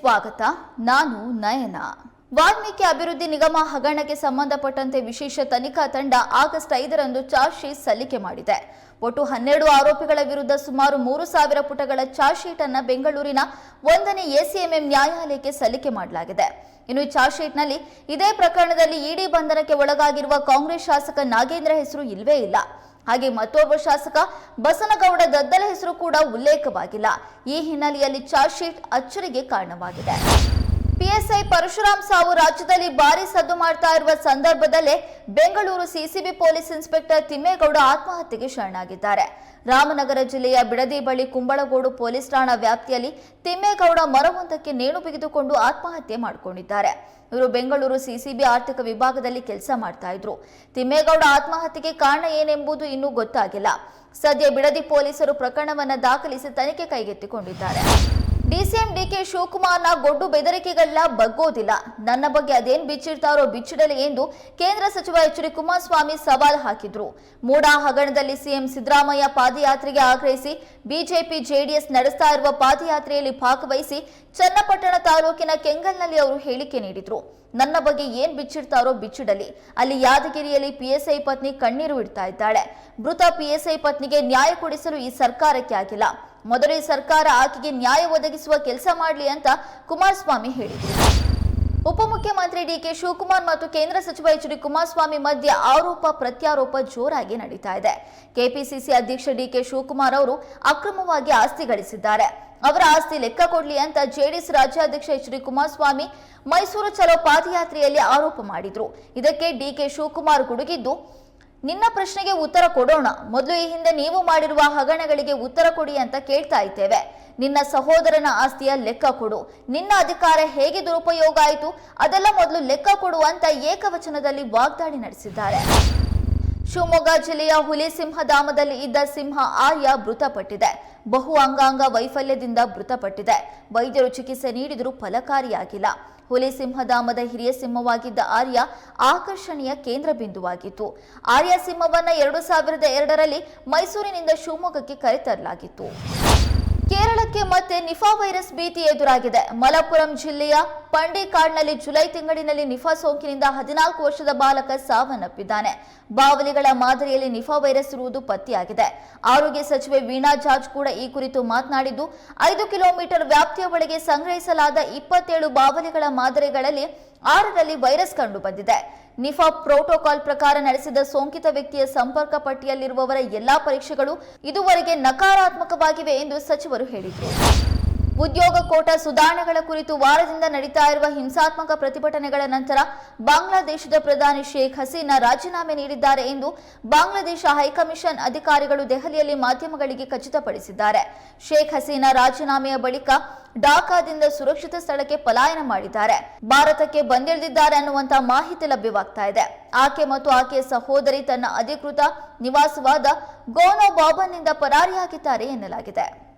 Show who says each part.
Speaker 1: ಸ್ವಾಗತ. ನಾನು ನಯನ. ವಾಲ್ಮೀಕಿ ಅಭಿವೃದ್ಧಿ ನಿಗಮ ಹಗರಣಕ್ಕೆ ಸಂಬಂಧಪಟ್ಟಂತೆ ವಿಶೇಷ ತನಿಖಾ ತಂಡ ಆಗಸ್ಟ್ ಐದರಂದು ಚಾರ್ಜ್ ಶೀಟ್ ಸಲ್ಲಿಕೆ ಮಾಡಿದೆ. ಒಟ್ಟು ಹನ್ನೆರಡು ಆರೋಪಿಗಳ ವಿರುದ್ಧ ಸುಮಾರು ಮೂರು ಸಾವಿರ ಪುಟಗಳ ಚಾರ್ಜ್ ಶೀಟ್ ಅನ್ನು ಬೆಂಗಳೂರಿನ ಒಂದನೇ ಎಸಿಎಂಎಂ ನ್ಯಾಯಾಲಯಕ್ಕೆ ಸಲ್ಲಿಕೆ ಮಾಡಲಾಗಿದೆ. ಇನ್ನು ಈ ಚಾರ್ಜ್ ಶೀಟ್ನಲ್ಲಿ ಇದೇ ಪ್ರಕರಣದಲ್ಲಿ ಇಡಿ ಬಂಧನಕ್ಕೆ ಒಳಗಾಗಿರುವ ಕಾಂಗ್ರೆಸ್ ಶಾಸಕ ನಾಗೇಂದ್ರ ಹೆಸರು ಇಲ್ಲವೇ ಇಲ್ಲ. ಹಾಗೆ ಮತ್ತೊಬ್ಬ ಶಾಸಕ ಬಸನಗೌಡ ದದ್ದಲ ಹೆಸರು ಕೂಡ ಉಲ್ಲೇಖವಾಗಿಲ್ಲ. ಈ ಹಿನ್ನೆಲೆಯಲ್ಲಿ ಚಾರ್ಜ್ ಶೀಟ್ ಅಚ್ಚರಿಗೆ ಕಾರಣವಾಗಿದೆ. ಪಿಎಸ್ಐ ಪರಶುರಾಮ್ ಸಾವು ರಾಜ್ಯದಲ್ಲಿ ಭಾರಿ ಸದ್ದು ಮಾಡ್ತಾ ಇರುವ ಸಂದರ್ಭದಲ್ಲೇ Bengaluru CCB police inspector Thimmegowda ಆತ್ಮಹತ್ಯೆಗೆ ಶರಣಾಗಿದ್ದಾರೆ. ರಾಮನಗರ ಜಿಲ್ಲೆಯ ಬಿಡದಿ ಬಳಿ ಕುಂಬಳಗೋಡು ಪೊಲೀಸ್ ಠಾಣಾ ವ್ಯಾಪ್ತಿಯಲ್ಲಿ ತಿಮ್ಮೇಗೌಡ ಮರವೊಂದಕ್ಕೆ ನೇಣು ಬಿಗಿದುಕೊಂಡು ಆತ್ಮಹತ್ಯೆ ಮಾಡಿಕೊಂಡಿದ್ದಾರೆ. ಇವರು ಬೆಂಗಳೂರು ಸಿಸಿಬಿ ಆರ್ಥಿಕ ವಿಭಾಗದಲ್ಲಿ ಕೆಲಸ ಮಾಡ್ತಾ ಇದ್ರು. ತಿಮ್ಮೇಗೌಡ ಆತ್ಮಹತ್ಯೆಗೆ ಕಾರಣ ಏನೆಂಬುದು ಇನ್ನೂ ಗೊತ್ತಾಗಿಲ್ಲ. ಸದ್ಯ ಬಿಡದಿ ಪೊಲೀಸರು ಪ್ರಕರಣವನ್ನು ದಾಖಲಿಸಿ ತನಿಖೆ ಕೈಗೆತ್ತಿಕೊಂಡಿದ್ದಾರೆ. ಡಿಸಿಎಂ ಡಿಕೆ ಶಿವಕುಮಾರ್ನ ಗೊಡ್ಡು ಬೆದರಿಕೆಗಳೆಲ್ಲ ಬಗ್ಗೋದಿಲ್ಲ. ನನ್ನ ಬಗ್ಗೆ ಅದೇನ್ ಬಿಚ್ಚಿಡ್ತಾರೋ ಬಿಚ್ಚಿಡಲಿ ಎಂದು ಕೇಂದ್ರ ಸಚಿವ ಎಚ್ ಡಿ ಕುಮಾರಸ್ವಾಮಿ ಸವಾಲ್ ಹಾಕಿದ್ರು. ಮೂಡಾ ಹಗರಣದಲ್ಲಿ ಸಿಎಂ ಸಿದ್ದರಾಮಯ್ಯ ಪಾದಯಾತ್ರೆಗೆ ಆಗ್ರಹಿಸಿ ಬಿಜೆಪಿ ಜೆಡಿಎಸ್ ನಡೆಸ್ತಾ ಇರುವ ಪಾದಯಾತ್ರೆಯಲ್ಲಿ ಭಾಗವಹಿಸಿ ಚನ್ನಪಟ್ಟಣ ತಾಲೂಕಿನ ಕೆಂಗಲ್ನಲ್ಲಿ ಅವರು ಹೇಳಿಕೆ ನೀಡಿದ್ರು. ನನ್ನ ಬಗ್ಗೆ ಏನ್ ಬಿಚ್ಚಿಡ್ತಾರೋ ಬಿಚ್ಚಿಡಲಿ. ಅಲ್ಲಿ ಯಾದಗಿರಿಯಲ್ಲಿ ಪಿಎಸ್ಐ ಪತ್ನಿ ಕಣ್ಣೀರು ಇಡ್ತಾ ಇದ್ದಾಳೆ. ಮೃತ ಪಿಎಸ್ಐ ಪತ್ನಿಗೆ ನ್ಯಾಯ ಕೊಡಿಸಲು ಈ ಸರ್ಕಾರಕ್ಕೆ ಆಗಿಲ್ಲ. ಮೊದಲು ಸರ್ಕಾರ ಆಕೆಗೆ ನ್ಯಾಯ ಒದಗಿಸುವ ಕೆಲಸ ಮಾಡಲಿ ಅಂತ ಕುಮಾರಸ್ವಾಮಿ ಹೇಳಿದರು. ಉಪಮುಖ್ಯಮಂತ್ರಿ ಡಿಕೆ ಶಿವಕುಮಾರ್ ಮತ್ತು ಕೇಂದ್ರ ಸಚಿವ ಎಚ್ ಡಿ ಕುಮಾರಸ್ವಾಮಿ ಮಧ್ಯೆ ಆರೋಪ ಪ್ರತ್ಯಾರೋಪ ಜೋರಾಗಿ ನಡೀತಾ ಇದೆ. ಕೆಪಿಸಿಸಿ ಅಧ್ಯಕ್ಷ ಡಿಕೆ ಶಿವಕುಮಾರ್ ಅವರು ಅಕ್ರಮವಾಗಿ ಆಸ್ತಿ ಗಳಿಸಿದ್ದಾರೆ. ಅವರ ಆಸ್ತಿ ಲೆಕ್ಕ ಕೊಡ್ಲಿ ಅಂತ ಜೆಡಿಎಸ್ ರಾಜ್ಯಾಧ್ಯಕ್ಷ ಎಚ್ ಡಿ ಕುಮಾರಸ್ವಾಮಿ ಮೈಸೂರು ಚಲೋ ಪಾದಯಾತ್ರೆಯಲ್ಲಿ ಆರೋಪ ಮಾಡಿದ್ರು. ಇದಕ್ಕೆ ಡಿಕೆ ಶಿವಕುಮಾರ್ ಗುಡುಗಿದ್ದು ನಿನ್ನ ಪ್ರಶ್ನೆಗೆ ಉತ್ತರ ಕೊಡೋಣ. ಮೊದಲು ಈ ಹಿಂದೆ ನೀವು ಮಾಡಿರುವ ಹಗರಣಗಳಿಗೆ ಉತ್ತರ ಕೊಡಿ ಅಂತ ಕೇಳ್ತಾ ಇದ್ದೇವೆ. ನಿನ್ನ ಸಹೋದರನ ಆಸ್ತಿಯ ಲೆಕ್ಕ ಕೊಡು. ನಿನ್ನ ಅಧಿಕಾರ ಹೇಗೆ ದುರುಪಯೋಗ ಆಯಿತು ಅದೆಲ್ಲ ಮೊದಲು ಲೆಕ್ಕ ಕೊಡು ಅಂತ ಏಕವಚನದಲ್ಲಿ ವಾಗ್ದಾಳಿ ನಡೆಸಿದ್ದಾರೆ. ಶಿವಮೊಗ್ಗ ಜಿಲ್ಲೆಯ ಹುಲಿಸಿಂಹಧಾಮದಲ್ಲಿ ಇದ್ದ ಸಿಂಹ ಆರ್ಯ ಮೃತಪಟ್ಟಿದೆ. ಬಹು ಅಂಗಾಂಗ ವೈಫಲ್ಯದಿಂದ ಮೃತಪಟ್ಟಿದೆ. ವೈದ್ಯರು ಚಿಕಿತ್ಸೆ ನೀಡಿದರೂ ಫಲಕಾರಿಯಾಗಿಲ್ಲ. ಹುಲಿ ಸಿಂಹಧಾಮದ ಹಿರಿಯ ಸಿಂಹವಾಗಿದ್ದ ಆರ್ಯ ಆಕರ್ಷಣೆಯ ಕೇಂದ್ರ ಬಿಂದುವಾಗಿತ್ತು. ಆರ್ಯ ಸಿಂಹವನ್ನು ಎರಡು ಸಾವಿರದ ಎರಡರಲ್ಲಿ ಮೈಸೂರಿನಿಂದ ಶಿವಮೊಗ್ಗಕ್ಕೆ ಕರೆತರಲಾಗಿತ್ತು. ಕೇರಳಕ್ಕೆ ಮತ್ತೆ ನಿಫಾ ವೈರಸ್ ಭೀತಿ ಎದುರಾಗಿದೆ. ಮಲಪ್ಪುರಂ ಜಿಲ್ಲೆಯ ಪಂಡಿಕಾಡ್ನಲ್ಲಿ ಜುಲೈ ತಿಂಗಳಿನಲ್ಲಿ ನಿಫಾ ಸೋಂಕಿನಿಂದ ಹದಿನಾಲ್ಕು ವರ್ಷದ ಬಾಲಕ ಸಾವನ್ನಪ್ಪಿದ್ದಾನೆ. ಬಾವಲಿಗಳ ಮಾದರಿಯಲ್ಲಿ ನಿಫಾ ವೈರಸ್ ಇರುವುದು ಪತ್ತೆಯಾಗಿದೆ. ಆರೋಗ್ಯ ಸಚಿವೆ ವೀಣಾ ಜಾರ್ಜ್ ಕೂಡ ಈ ಕುರಿತು ಮಾತನಾಡಿದ್ದು, ಐದು ಕಿಲೋಮೀಟರ್ ವ್ಯಾಪ್ತಿಯ ಒಳಗೆ ಸಂಗ್ರಹಿಸಲಾದ ಇಪ್ಪತ್ತೇಳು ಬಾವಲಿಗಳ ಮಾದರಿಗಳಲ್ಲಿ ಆರರಲ್ಲಿ ವೈರಸ್ ಕಂಡು ಬಂದಿದೆ ನಿಫಾ ಪ್ರೋಟೋಕಾಲ್ ಪ್ರಕಾರ ನಡೆಸಿದ ಸೋಂಕಿತ ವ್ಯಕ್ತಿಯ ಸಂಪರ್ಕ ಪಟ್ಟಿಯಲ್ಲಿರುವವರ ಎಲ್ಲಾ ಪರೀಕ್ಷೆಗಳು ಇದುವರೆಗೆ ನಕಾರಾತ್ಮಕವಾಗಿವೆ ಎಂದು ಸಚಿವರು ಹೇಳಿದರು. ಉದ್ಯೋಗ ಕೋಟ ಸುಧಾರಣೆಗಳ ಕುರಿತು ವಾರದಿಂದ ನಡೀತಾ ಇರುವ ಹಿಂಸಾತ್ಮಕ ಪ್ರತಿಭಟನೆಗಳ ನಂತರ ಬಾಂಗ್ಲಾದೇಶದ ಪ್ರಧಾನಿ ಶೇಖ್ ಹಸೀನಾ ರಾಜೀನಾಮೆ ನೀಡಿದ್ದಾರೆ ಎಂದು ಬಾಂಗ್ಲಾದೇಶ ಹೈಕಮಿಷನ್ ಅಧಿಕಾರಿಗಳು ದೆಹಲಿಯಲ್ಲಿ ಮಾಧ್ಯಮಗಳಿಗೆ ಖಚಿತಪಡಿಸಿದ್ದಾರೆ. ಶೇಖ್ ಹಸೀನಾ ರಾಜೀನಾಮೆಯ ಬಳಿಕ ಢಾಕಾದಿಂದ ಸುರಕ್ಷಿತ ಸ್ಥಳಕ್ಕೆ ಪಲಾಯನ ಮಾಡಿದ್ದಾರೆ. ಭಾರತಕ್ಕೆ ಬಂದಿಳಿದಿದ್ದಾರೆ ಅನ್ನುವಂತಹ ಮಾಹಿತಿ ಲಭ್ಯವಾಗ್ತಾ ಇದೆ. ಆಕೆ ಮತ್ತು ಆಕೆಯ ಸಹೋದರಿ ತನ್ನ ಅಧಿಕೃತ ನಿವಾಸವಾದ ಗೋನೋ ಬಾಬನ್ನಿಂದ ಪರಾರಿಯಾಗಿದ್ದಾರೆ ಎನ್ನಲಾಗಿದೆ.